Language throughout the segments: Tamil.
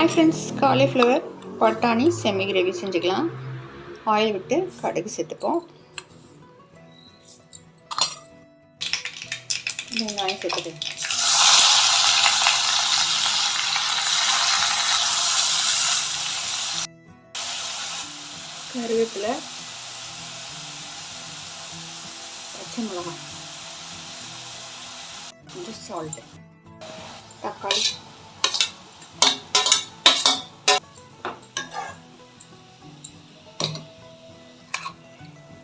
ஹாய் ஃப்ரெண்ட்ஸ் காலிஃப்ளவர் பட்டாணி செமி கிரேவி செஞ்சுக்கலாம். ஆயில் விட்டு கடுகு சேர்த்துப்போம் வெங்காயம் சேர்த்துட்டு கருவேப்பிலை பச்சை மிளகாய் கொஞ்சம் சால்ட்டு தக்காளி.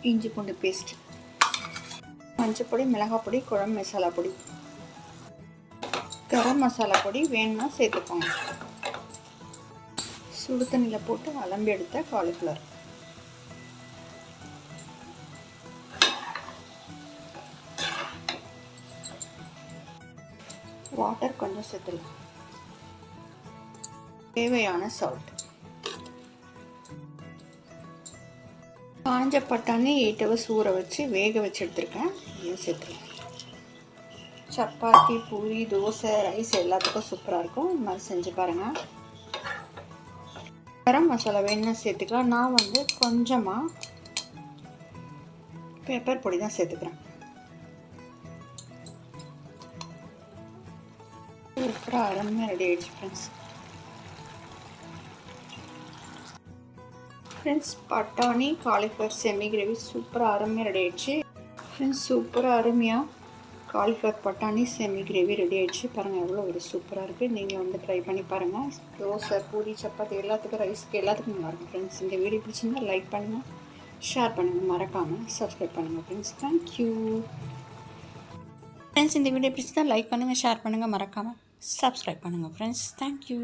இஞ்சி பூண்டு பேஸ்ட் மஞ்சப்பொடி மிளகாய் பொடி குழம்பு மசாலா பொடி. கரம் மசாலா பொடி வேணும்னா சேர்த்துக்கோங்க. சுடு தண்ணியில் போட்டு அலம்பி எடுத்த காலிஃப்ளவர் வாட்டர் கொஞ்சம் சேர்த்துலாம் தேவையான சால்ட் காஞ்ச பட்டாணி எயிட் ஹவர்ஸ் ஊற வச்சு வேக வச்சு எடுத்துருக்கேன். இதையும் சேர்த்துலாம் சப்பாத்தி பூரி தோசை ரைஸ் எல்லாத்துக்கும் சூப்பராக இருக்கும். இந்த மாதிரி செஞ்சு பாருங்கள் கரம் மசாலா வேணும்னா சேர்த்துக்கலாம். நான் வந்து கொஞ்சமாக பெப்பர் பொடி தான் சேர்த்துக்கிறேன். சூப்பராக அருமையாக ரெடி ஆகிடுச்சு ஃப்ரெண்ட்ஸ் ஃப்ரெண்ட்ஸ் பட்டாணி காலிஃப்ளவர் செமி கிரேவி சூப்பராக அருமையாக ரெடி ஆயிடுச்சு. ஃப்ரெண்ட்ஸ் சூப்பராக அருமையாக காலிஃப்ளவர் பட்டாணி செமி கிரேவி ரெடி ஆயிடுச்சு. பாருங்கள் எவ்வளோ ஒரு சூப்பராக இருக்குது நீங்கள் வந்து ட்ரை பண்ணி பாருங்கள் தோசை பூரி சப்பாத்தி எல்லாத்துக்கும் ரைஸ்க்கு எல்லாத்துக்கும் நல்லாயிருக்கும் ஃப்ரெண்ட்ஸ் இந்த வீடியோ பிடிச்சிருந்தா லைக் பண்ணுங்கள் ஷேர் பண்ணுங்கள் மறக்காமல் சப்ஸ்கிரைப் பண்ணுங்கள் ஃப்ரெண்ட்ஸ் தேங்க்யூ ஃப்ரெண்ட்ஸ் இந்த வீடியோ பிடிச்சிருந்தா லைக் பண்ணுங்கள் ஷேர் பண்ணுங்கள் மறக்காமல் சப்ஸ்கிரைப் பண்ணுங்கள் ஃப்ரெண்ட்ஸ் தேங்க்யூ